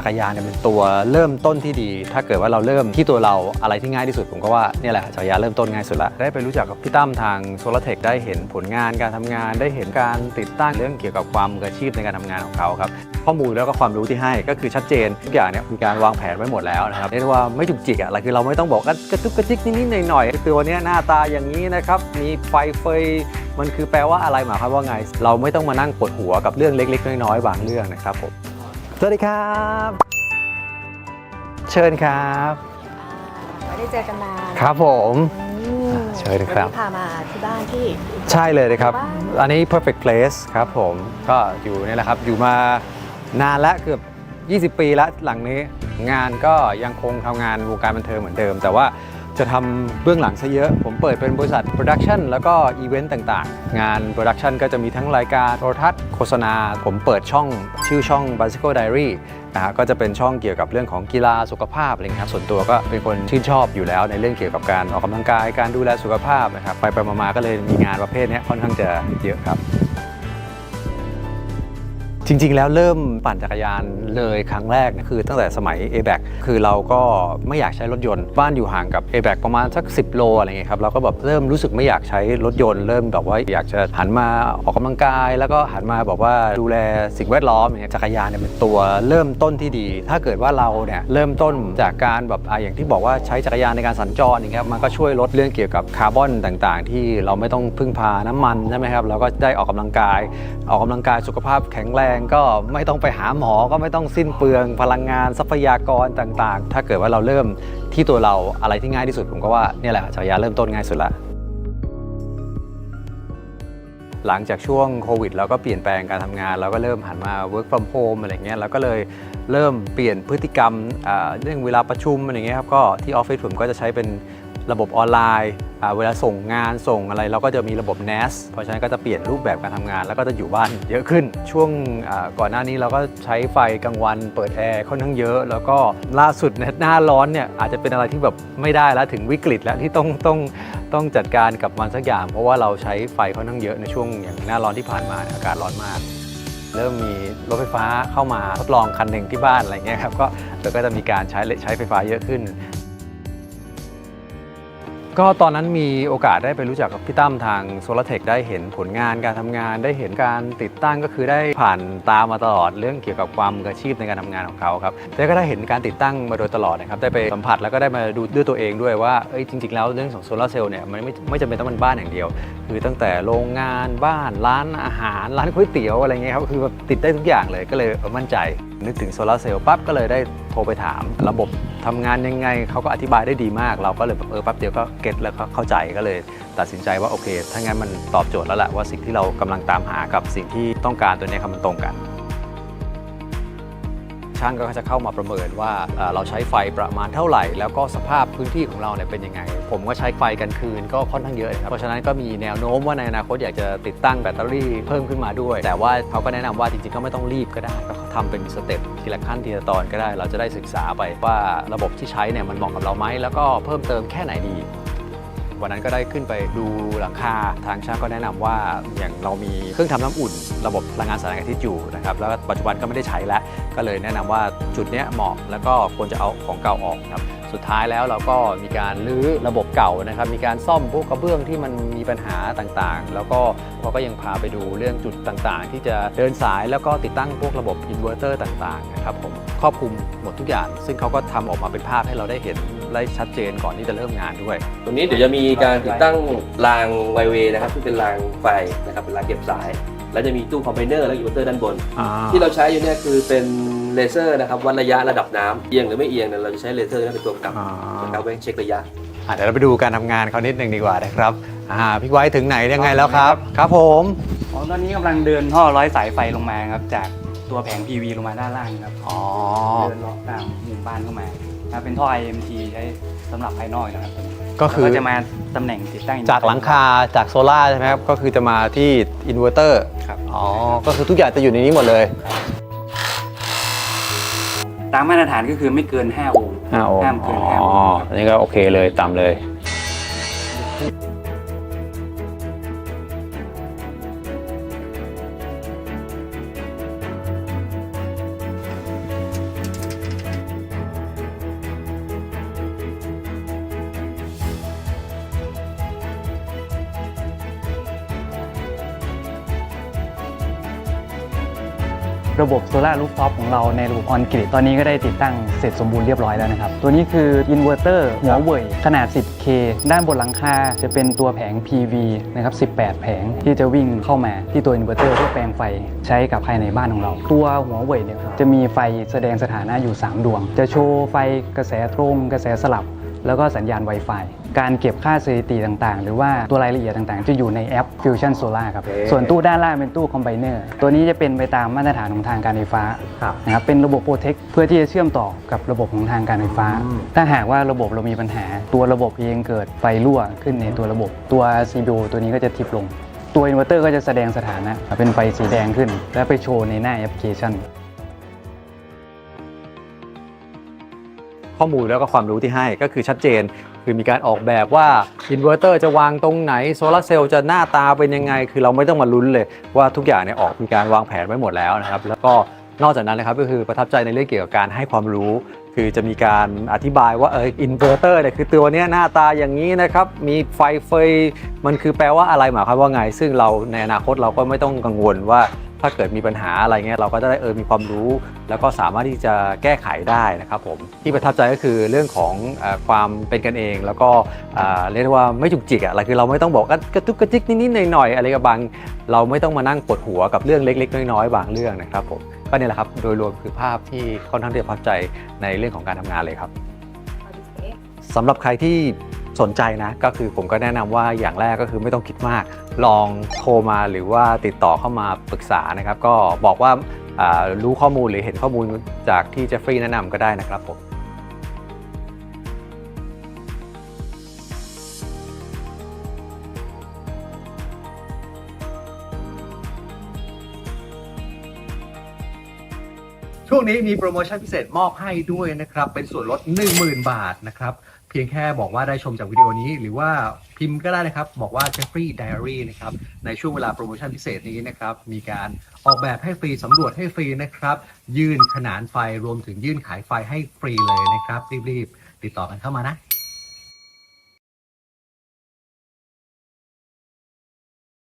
จักรยานเนี่ยเป็นตัวเริ่มต้นที่ดี ถ้าเกิดว่าเราเริ่มที่ตัวเราอะไรที่ง่ายที่สุดผมก็ว่าเนี่ยแหละจักรยานเริ่มต้นง่ายสุดละได้ไปรู้จักกับพี่ตั้มทางโซลาเทคได้เห็นผลงานการทำงาน ได้เห็นการติดตั้งเรื่องเกี่ยวกับความมืออาชีพในการทำงานของเขาครับข้อมูลแล้วก็ความรู้ที่ให้ก็คือชัดเจนทุกอย่างเนี่ยมีการวางแผนไว้หมดแล้วนะครับเรียกว่าไม่จุกจิกอะอะไรคือเราไม่ต้องบอกกันกระจุกกระจิกนิดๆหน่อยๆตัวเนี้ยหน้าตาอย่างนี้นะครับมีไฟเฟยมันคือแปลว่าอะไรหมายความว่าไง เราไม่ต้องมานั่งปวดหัวกับเรื่องเล็ก ๆ น้อยๆบางเรื่องนะครับผม สวัสดีครับ เชิญครับไม่ได้เจอกันนานครับผมอืมเชิญครับวันนี้พามาที่บ้านที่ ใช่เลยนะครับบ้านอันนี้ perfect place ครับผมก็อยู่เนี่ยแหละครับ อยู่มานานแล้วเกือบ 20 ปีแล้วหลังนี้ งานก็ยังคงทำงานวงการบันเทิงเหมือนเดิม แต่ว่า จะทำเบื้องหลังซะเยอะ ผมเปิดเป็นบริษัทโปรดักชันแล้วก็อีเวนต์ต่างๆ งานโปรดักชันก็จะมีทั้งรายการโทรทัศน์โฆษณา ผมเปิดช่องชื่อช่อง Bicycle Diary นะฮะก็จะเป็นช่องเกี่ยวกับเรื่องของกีฬาสุขภาพอะไรครับส่วนตัวก็เป็นคนชื่นชอบอยู่แล้วในเรื่องเกี่ยวกับการออกกำลังกายการดูแลสุขภาพนะครับไปไปมาๆก็เลยมีงานประเภทนี้ค่อนข้างจะเยอะครับ จริง ๆ แล้วเริ่มปั่นจักรยานเลยครั้งแรกคือตั้งแต่สมัย a b a c คือเราก็ไม่อยากใช้รถยนต์ บ้านอยู่ห่างกับ a b a c ประมาณสัก 10 โลอะไรเงี้ยครับเราก็แบบเริ่มรู้สึกไม่อยากใช้รถยนต์ เริ่มแบบว่าอยากจะหันมาออกกำลังกาย แล้วก็หันมาแบบว่าดูแลสิ่งแวดล้อมเงี้ยจักรยานเนี่ยเป็นตัวเริ่มต้นที่ดี ถ้าเกิดว่าเราเนี่ยเริ่มต้นจากการแบบอะอย่างที่บอกว่าใช้จักรยานในการสัญจรอย่างเงี้ยมันก็ช่วยลดเรื่องเกี่ยวกับคาร์บอนต่างๆ ที่เราไม่ต้องพึ่งพาน้ำมันใช่ไหมครับเราก็ได้ออกกำลังกาย ออกกำลังกายสุขภาพแข็งแรงก็ไม่ต้องไปหาหมอก็ไม่ต้องสิ้นเปลือง พลังงานทรัพยากรต่างๆ ถ้าเกิดว่าเราเริ่มที่ตัวเราอะไรที่ง่ายที่สุดผมก็ว่าเนี่ยแหละจักรยานเริ่มต้นง่ายสุดละหลังจากช่วงโควิดเราก็เปลี่ยนแปลงการทำงาน เราก็เริ่มหันมา work from home อะไรเงี้ยเราก็เลยเริ่มเปลี่ยนพฤติกรรมเรื่องเวลาประชุมอะไรเงี้ยครับก็ที่ออฟฟิศผมก็จะใช้เป็น ระบบออนไลน์เวลาส่งงานส่งอะไรเราก็จะมีระบบ NAS เพราะฉะนั้นก็จะเปลี่ยนรูปแบบการทำงาน แล้วก็จะอยู่บ้านเยอะขึ้น ช่วงก่อนหน้านี้เราก็ใช้ไฟกลางวันเปิดแอร์ค่อนข้างเยอะ แล้วก็ล่าสุดเนี่ยหน้าร้อนเนี่ยอาจจะเป็นอะไรที่แบบไม่ได้แล้วถึงวิกฤตแล้วที่ต้องต้องต้องจัดการกับมันสักอย่าง เพราะว่าเราใช้ไฟค่อนข้างเยอะในช่วงอย่างหน้าร้อนที่ผ่านมาอากาศร้อนมาก เริ่มมีรถไฟฟ้าเข้ามาทดลองคันหนึ่งที่บ้านอะไรเงี้ยครับก็เดี๋ยวก็จะมีการใช้ใช้ไฟฟ้าเยอะขึ้น ก็ตอนนั้นมีโอกาสได้ไปรู้จักกับพี่ตั้มทางโซลาเทคได้เห็นผลงานการทำงาน ได้เห็นการติดตั้งก็คือได้ผ่านตามมาตลอดเรื่องเกี่ยวกับความมืออาชีพในการทำงานของเขาครับแล้วก็ได้เห็นการติดตั้งมาโดยตลอดนะครับได้ไปสัมผัสแล้วก็ได้มาดูด้วยตัวเองด้วยว่าเอ้ยจริง ๆ แล้วเรื่องของโซลาร์เซลล์เนี่ยมันไม่ไม่จำเป็นต้องเป็นบ้านอย่างเดียว คือตั้งแต่โรงงานบ้านร้านอาหาร ร้านก๋วยเตี๋ยวอะไรเงี้ยครับคือติดได้ทุกอย่างเลยก็เลยมั่นใจ นึกถึงโซลาร์เซลล์ปั๊บก็เลยได้โทรไปถาม ระบบทำงานยังไงเขาก็อธิบายได้ดีมาก เราก็เลยเออแป๊บเดียวก็เก็ตแล้วก็เข้าใจก็เลย ตัดสินใจว่าโอเค ถ้างั้นมันตอบโจทย์แล้วแหละว่าสิ่งที่เรากำลังตามหากับสิ่งที่ต้องการตัวนี้ครับมันตรงกันช่างก็จะเข้ามาประเมินว่าเราใช้ไฟประมาณเท่าไหร่ แล้วก็สภาพพื้นที่ของเราเนี่ยเป็นยังไง ผมก็ใช้ไฟกันคืนก็ค่อนข้างเยอะครับเพราะฉะนั้นก็มีแนวโน้มว่าในอนาคตอยากจะติดตั้งแบตเตอรี่เพิ่มขึ้นมาด้วย แต่ว่าเขาก็แนะนำว่าจริงๆก็ไม่ต้องรีบก็ได้ ทำเป็นสเต็ปทีละขั้นทีละตอนก็ได้ เราจะได้ศึกษาไปว่าระบบที่ใช้เนี่ยมันเหมาะกับเราไหมแล้วก็เพิ่มเติมแค่ไหนดีวันนั้นก็ได้ขึ้นไปดูหลังคาทางช่างก็แนะนำว่าอย่างเรามีเครื่องทำน้ำอุ่น ระบบพลังงานแสงอาทิตย์อยู่นะครับแล้วปัจจุบันก็ไม่ได้ใช้แล้ว ก็เลยแนะนำว่าจุดเนี้ยเหมาะแล้วก็ควรจะเอาของเก่าออกครับ สุดท้ายแล้วเราก็มีการรื้อระบบเก่านะครับ มีการซ่อมพวกกระเบื้องที่มันมีปัญหาต่างๆ แล้วก็เขาก็ยังพาไปดูเรื่องจุดต่างๆ ที่จะเดินสายแล้วก็ติดตั้งพวกระบบอินเวอร์เตอร์ต่างๆนะครับผมครอบคลุมหมดทุกอย่าง ซึ่งเขาก็ทำออกมาเป็นภาพให้เราได้เห็นได้ชัดเจนก่อนที่จะเริ่มงานด้วย ตรงนี้เดี๋ยวจะมีการติดตั้งรางไวเวย์นะครับที่เป็นรางไฟนะครับเป็นรางเก็บสาย แล้วจะมีตู้คอมไบเนอร์และอินเวอร์เตอร์ด้านบน ที่เราใช้อยู่เนี่ยคือเป็น เลเซอร์นะครับวัดระยะระดับน้ำเอียงหรือไม่เอียงเนี่ยเราจะใช้เลเซอร์นั่นเป็นตัวกำกับอ่านะครับไว้เช็คระยะ อะเดี๋ยวเราไปดูการทำงานเขานิดหนึ่งดีกว่านะครับอ่าพี่ไว้ถึงไหนยังไงแล้วครับ ครับผม อ๋อตอนนี้กำลังเดินท่อร้อยสายไฟลงมาครับ จากตัวแผง PV ลงมาด้านล่างครับ อ๋อ เดินเลาะตามหมู่บ้านเข้ามาครับเป็นท่อ IMT ใช้สำหรับภายนอกนะครับตัวนี้ก็คือ แล้วจะมาตำแหน่งติดตั้งจากหลังคาจากโซล่าร์ใช่ไหมครับ ก็คือจะมาที่อินเวอร์เตอร์ ครับอ๋อ ก็คือทุกอย่างจะอยู่ในนี้หมดเลย ตามมาตรฐานก็คือไม่เกิน5โอห์ม5โอห์ห้ามมเกินอ๋อ5โอห์มครับอันนี้ก็โอเคเลยตามเลย ระบบโซลารูฟท็อปของเราในระบบออนกริดตอนนี้ก็ได้ติดตั้งเสร็จสมบูรณ์เรียบร้อยแล้วนะครับ ตัวนี้คืออินเวอร์เตอร์หัวเว่ยขนาด 10K ด้านบนหลังคาจะเป็นตัวแผง PV นะครับ 18 แผงที่จะวิ่งเข้ามาที่ตัวอินเวอร์เตอร์เพื่อแปลงไฟใช้กับภายในบ้านของเรา ตัวหัวเว่ยเนี่ยจะมีไฟแสดงสถานะอยู่ 3 ดวง จะโชว์ไฟกระแสตรงกระแสสลับ แล้วก็สัญญาณ Wi-Fi การเก็บค่าสถิติต่างๆ หรือว่าตัวรายละเอียดต่างๆ จะอยู่ในแอป Fusion Solar ครับโอเคส่วนตู้ด้านล่างเป็นตู้คอมไบเนอร์ตัวนี้จะเป็นไปตามมาตรฐานของทางการไฟฟ้าครับนะครับเป็นระบบโปรเทคเพื่อที่จะเชื่อมต่อกับระบบของทางการไฟฟ้าอืมถ้าหากว่าระบบเรามีปัญหา ตัวระบบเองเกิดไฟรั่วขึ้นในตัวระบบตัว CPU ตัวนี้ก็จะทิปลงตัวอินเวอร์เตอร์ก็จะแสดงสถานะ เป็นไฟสีแดงขึ้น และไปโชว์ในหน้าแอปพลิเคชัน ข้อมูลแล้วก็ความรู้ที่ให้ก็คือชัดเจน คือมีการออกแบบว่าอินเวอร์เตอร์จะวางตรงไหนโซลาร์เซลล์จะหน้าตาเป็นยังไง คือเราไม่ต้องมาลุ้นเลยว่าทุกอย่างเนี่ยออกมีการวางแผนไว้หมดแล้วนะครับ แล้วก็นอกจากนั้นนะครับก็คือประทับใจในเรื่องเกี่ยวกับการให้ความรู้ คือจะมีการอธิบายว่าเอออินเวอร์เตอร์เนี่ยคือตัวเนี้ยหน้าตาอย่างนี้นะครับ มีไฟเฟยมันคือแปลว่าอะไรหมายความว่าไง ซึ่งเราในอนาคตเราก็ไม่ต้องกังวลว่า ถ้าเกิดมีปัญหาอะไรเงี้ยเราก็จะได้เออมีความรู้ แล้วก็สามารถที่จะแก้ไขได้นะครับผมที่ประทับใจก็คือเรื่องของเออความเป็นกันเอง แล้วก็เอ่อเรียกได้ว่าไม่จุกจิกอะอะไรคือเราไม่ต้องบอกกระตุกกระจิกนิดๆหน่อยๆอะไรกับบางเราไม่ต้องมานั่งปวดหัวกับเรื่องเล็ก ๆ น้อยๆบางเรื่องนะครับผมก็เนี่ยแหละครับโดยรวมคือภาพที่ค่อนข้างที่จะประทับใจในเรื่องของการทำงานเลยครับสำหรับใครที่ สนใจนะก็คือผมก็แนะนำว่าอย่างแรกก็คือไม่ต้องคิดมาก ลองโทรมาหรือว่าติดต่อเข้ามาปรึกษานะครับ ก็บอกว่ารู้ข้อมูลหรือเห็นข้อมูลจากที่เจฟฟรีย์แนะนำก็ได้นะครับผม ช่วงนี้มีโปรโมชั่นพิเศษมอบให้ด้วยนะครับ เป็นส่วนลด 10,000 บาทนะครับ เพียงแค่บอกว่าได้ชมจากวิดีโอนี้ หรือว่าพิมพ์ก็ได้นะครับ บอกว่า Jeffrey Diary นะครับ ในช่วงเวลาโปรโมชั่นพิเศษนี้นะครับ มีการออกแบบให้ฟรีสำรวจให้ฟรีนะครับ ยื่นขนานไฟรวมถึงยื่นขายไฟให้ฟรีเลยนะครับรีบๆติดต่อกันเข้ามานะ